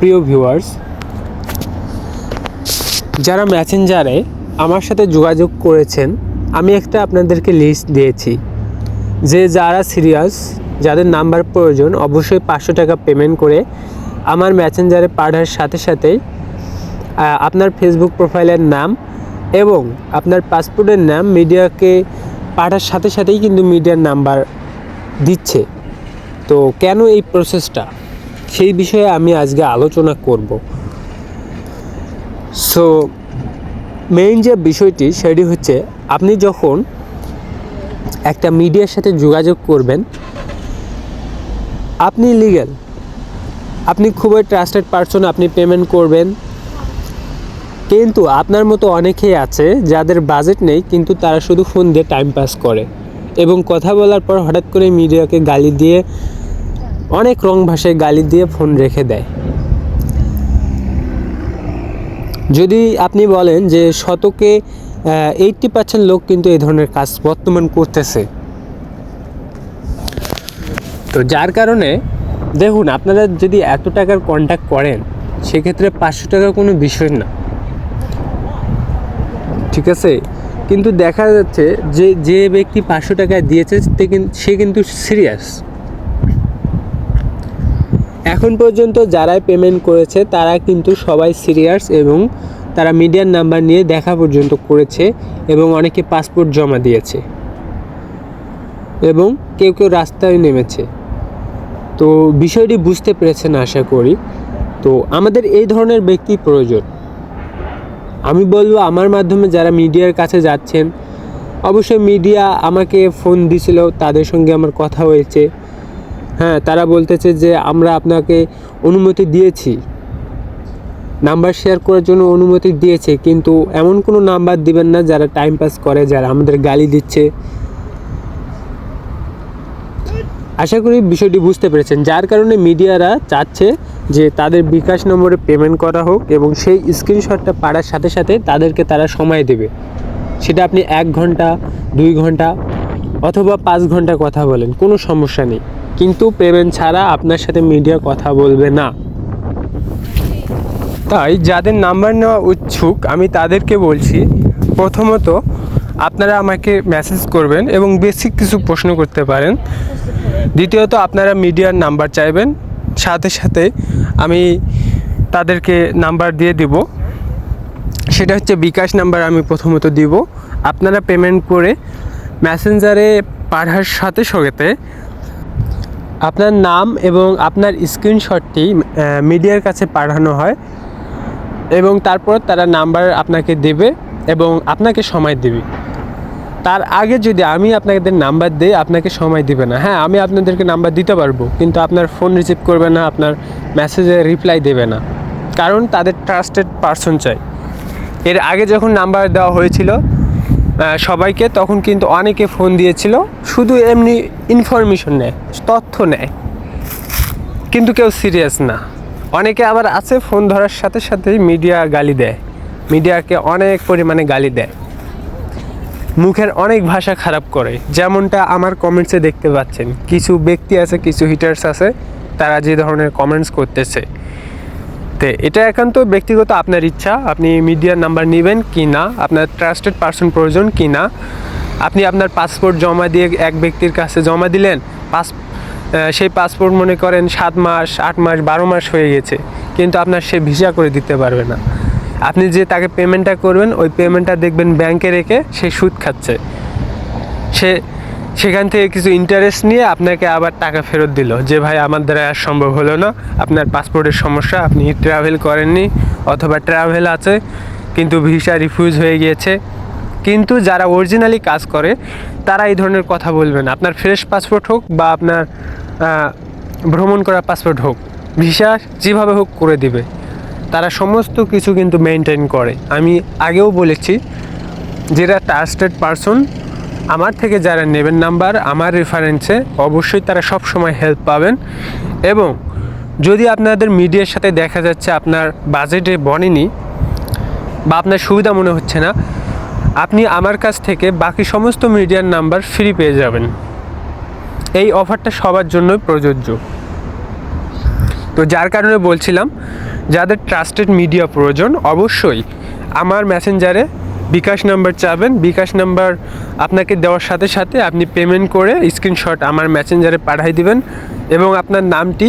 প্রিয় ভিউয়ার্স যারা ম্যাসেঞ্জারে আমার সাথে যোগাযোগ করেছেন, আমি একটা আপনাদেরকে লিস্ট দিয়েছি। যে যারা সিরিয়াস যাদের নাম্বার প্রয়োজন, অবশ্যই পাঁচশো টাকা পেমেন্ট করে আমার ম্যাসেঞ্জারে পাঠার সাথে সাথেই আপনার ফেসবুক প্রোফাইলের নাম এবং আপনার পাসপোর্টের নাম মিডিয়াকে পাঠার সাথে সাথেই কিন্তু মিডিয়ার নাম্বার দিচ্ছে। তো কেন এই প্রসেসটা সেই বিষয়ে আমি আজকে আলোচনা করব। সো মেইন যে বিষয়টি সেটি হচ্ছে, আপনি যখন একটা মিডিয়ার সাথে যোগাযোগ করবেন, আপনি লিগ্যাল আপনি খুবই ট্রাস্টেড পারসন আপনি পেমেন্ট করবেন। কিন্তু আপনার মতো অনেকেই আছে যাদের বাজেট নেই, কিন্তু তারা শুধু ফোন দিয়ে টাইম পাস করে। এবং কথা বলার পর হঠাৎ করে মিডিয়াকে গালি দিয়ে অনেক রং ভাষায় গালি দিয়ে ফোন রেখে দেয়। যদি আপনি বলেন যে শতকে এইটটি পার্সেন্ট লোক কিন্তু এই ধরনের কাজ বর্তমান করতেছে। তো যার কারণে, দেখুন, আপনারা যদি এত টাকার কন্ট্যাক্ট করেন, সেক্ষেত্রে পাঁচশো টাকা কোনো বিষয় না। ঠিক আছে? কিন্তু দেখা যাচ্ছে যে যে ব্যক্তি পাঁচশো টাকা দিয়েছে, সে কিন্তু সিরিয়াস এখন পর্যন্ত যারাই পেমেন্ট করেছে, তারা কিন্তু সবাই সিরিয়াস এবং তারা মিডিয়ার নাম্বার নিয়ে দেখা পর্যন্ত করেছে এবং অনেকে পাসপোর্ট জমা দিয়েছে এবং কেউ কেউ রাস্তায় নেমেছে। তো বিষয়টি বুঝতে পেরেছেন আশা করি। তো আমাদের এই ধরনের ব্যক্তি প্রয়োজন। আমি বলব আমার মাধ্যমে যারা মিডিয়ার কাছে যাচ্ছেন, অবশ্যই মিডিয়া আমাকে ফোন দিছিল তাদের সঙ্গে আমার কথা হয়েছে। হ্যাঁ তারা বলতেছে যে আমরা আপনাকে অনুমতি দিয়েছি। নাম্বার শেয়ার করার জন্য অনুমতি দিয়েছে, কিন্তু এমন কোনো নাম্বার দিবেন না যারা টাইম পাস করে, যারা আমাদের গালি দিচ্ছে। আশা করি বিষয়টি বুঝতে পেরেছেন। যার কারণে মিডিয়ারা চাচ্ছে যে তাদের বিকাশ নম্বরে পেমেন্ট করা হোক এবং সেই স্ক্রিনশটটা পাড়ার সাথে সাথে তাদেরকে তারা সময় দেবে। সেটা আপনি এক ঘণ্টা, দুই ঘণ্টা অথবা পাঁচ ঘণ্টা কথা বলেন, কোনো সমস্যা নেই। কিন্তু পেমেন্ট ছাড়া আপনার সাথে মিডিয়া কথা বলবে না। তাই যাদের নাম্বার নেওয়া উৎসুক আমি তাদেরকে বলছি, প্রথমত আপনারা আমাকে মেসেজ করবেন এবং বেসিক কিছু প্রশ্ন করতে পারেন। দ্বিতীয়ত, আপনারা মিডিয়ার নাম্বার চাইবেন। সাথে সাথে আমি তাদেরকে নাম্বার দিয়ে দিব। সেটা হচ্ছে বিকাশ নাম্বার আমি প্রথমত দিব। আপনারা পেমেন্ট করে মেসেঞ্জারে পাঠার সাথে সাথে আপনার নাম এবং আপনার স্ক্রিনশটটি মিডিয়ার কাছে পাঠানো হয় এবং তারপর তারা নাম্বার আপনাকে দেবে এবং আপনাকে সময় দেবে। তার আগে যদি আমি আপনাদের নাম্বার দিই, আপনাকে সময় দিবে না। হ্যাঁ আমি আপনাদেরকে নাম্বার দিতে পারব, কিন্তু আপনার ফোন রিসিভ করবে না, আপনার মেসেজে রিপ্লাই দেবে না, কারণ তাদের ট্রাস্টেড পারসন চাই। এর আগে যখন নাম্বার দেওয়া হয়েছিল সবাইকে তখন কিন্তু অনেকে ফোন দিয়েছিল, শুধু এমনি ইনফরমেশন নেয়, তথ্য নেয়। কিন্তু কেউ সিরিয়াস না। অনেকে আবার আছে ফোন ধরার সাথে সাথেই মিডিয়া গালি দেয়। মিডিয়াকে অনেক পরিমাণে গালি দেয়। মুখের অনেক ভাষা খারাপ করে। যেমনটা আমার কমেন্টসে দেখতে পাচ্ছেন। কিছু ব্যক্তি আছে, কিছু হিটার্স আছে, তারা যে ধরনের কমেন্টস করতেছে। তো, এটা একান্ত ব্যক্তিগত আপনার ইচ্ছা, আপনি মিডিয়ার নাম্বার নেবেন কি না, আপনার ট্রাস্টেড পার্সন প্রয়োজন কি না, আপনি আপনার পাসপোর্ট জমা দিয়ে এক ব্যক্তির কাছে জমা দিলেন, পাস সেই পাসপোর্ট মনে করেন সাত মাস, আট মাস, বারো মাস হয়ে গেছে, কিন্তু আপনার সে ভিসা করে দিতে পারবে না। আপনি যে তাকে পেমেন্টটা করবেন, ওই পেমেন্টটা দেখবেন ব্যাংকে রেখে সে সুদ খাচ্ছে। সে সেখান থেকে কিছু ইন্টারেস্ট নিয়ে আপনাকে আবার টাকা ফেরত দিল। যে, ভাই, আমার দ্বারা আর সম্ভব হলো না। আপনার পাসপোর্টের সমস্যা, আপনি ট্রাভেল করেননি অথবা ট্রাভেল আছে, কিন্তু ভিসা রিফিউজ হয়ে গিয়েছে। কিন্তু যারা অরিজিনালি কাজ করে, তারা এই ধরনের কথা বলবেন আপনার ফ্রেশ পাসপোর্ট হোক বা আপনার ভ্রমণ করা পাসপোর্ট হোক ভিসা যেভাবে হোক করে দিবে। তারা সমস্ত কিছু কিন্তু মেনটেন করে। আমি আগেও বলেছি, যেটা ট্রাস্টেড পারসন আমার থেকে যারা নেবেন নাম্বার, আমার রেফারেন্সে অবশ্যই তারা সব সময় হেল্প পাবেন। এবং যদি আপনাদের মিডিয়ার সাথে দেখা যাচ্ছে আপনার বাজেটে বনেনি বা আপনার সুবিধা মনে হচ্ছে না, আপনি আমার কাছ থেকে বাকি সমস্ত মিডিয়ার নাম্বার ফ্রি পেয়ে যাবেন। এই অফারটা সবার জন্যই প্রযোজ্য। তো যার কারণে বলছিলাম, যাদের ট্রাস্টেড মিডিয়া প্রয়োজন, অবশ্যই আমার মেসেঞ্জারে বিকাশ নাম্বার চাবেন। বিকাশ নাম্বার আপনাকে দেওয়ার সাথে সাথে আপনি পেমেন্ট করে স্ক্রিনশট আমার মেসেঞ্জারে পাঠিয়ে দিবেন এবং আপনার নামটি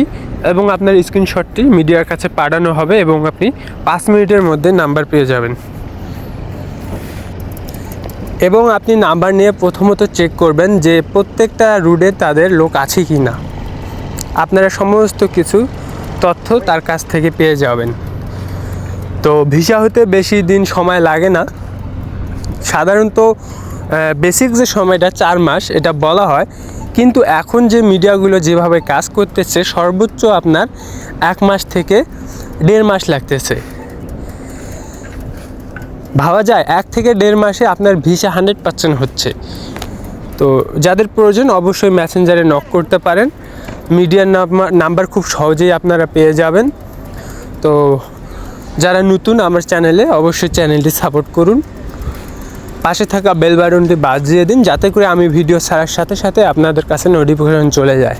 এবং আপনার স্ক্রিনশটটি মিডিয়ার কাছে পাঠানো হবে এবং আপনি পাঁচ মিনিটের মধ্যে নাম্বার পেয়ে যাবেন। এবং আপনি নাম্বার নিয়ে প্রথমত চেক করবেন যে প্রত্যেকটা রুটে তাদের লোক আছে কি না আপনারা সমস্ত কিছু তথ্য তার কাছ থেকে পেয়ে যাবেন। তো ভিসা হতে বেশি দিন সময় লাগে না। সাধারণত বেসিক যে সময়টা, চার মাস, এটা বলা হয়। কিন্তু এখন যে মিডিয়াগুলো যেভাবে কাজ করতেছে, সর্বোচ্চ আপনার এক মাস থেকে দেড় মাস লাগতেছে। ভাবা যায়, এক থেকে দেড় মাসে আপনার ভিসা হান্ড্রেড পার্সেন্ট হচ্ছে। তো যাদের প্রয়োজন, অবশ্যই মেসেঞ্জারে নক করতে পারেন। মিডিয়ার নাম্বার খুব সহজেই আপনারা পেয়ে যাবেন। তো যারা নতুন, আমার চ্যানেলে অবশ্যই চ্যানেলটি সাপোর্ট করুন। পাশে থাকা বেল বাটনটি বাজিয়ে দিন, যাতে করে আমি ভিডিও ছাড়ার সাথে সাথে আপনাদের কাছে নোটিফিকেশন চলে যায়।